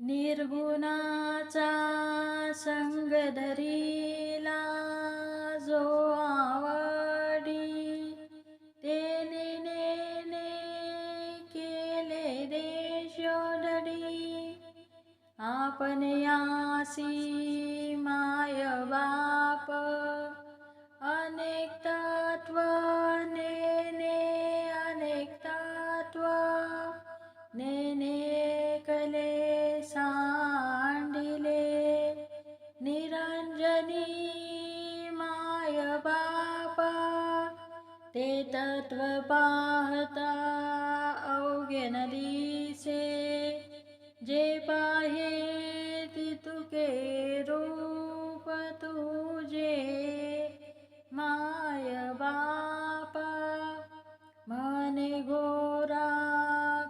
निर्गुणाचा संग धरीला जो आवडी तेने नेने केले देशोधडी आपण यासी ते तत्वपाहता औगे नदी से जे पाहे तितुके रूप तुझे. माय बाप मन घोरा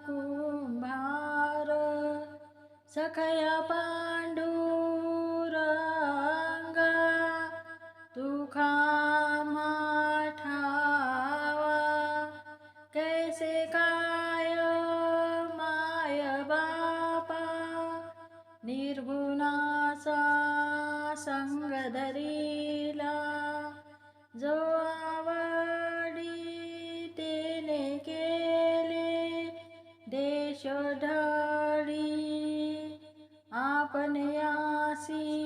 कुंभार सखया पांडु निर्गुणाचा संग धरिला जो आवडी तेने केले देशोढाडी आपण यासी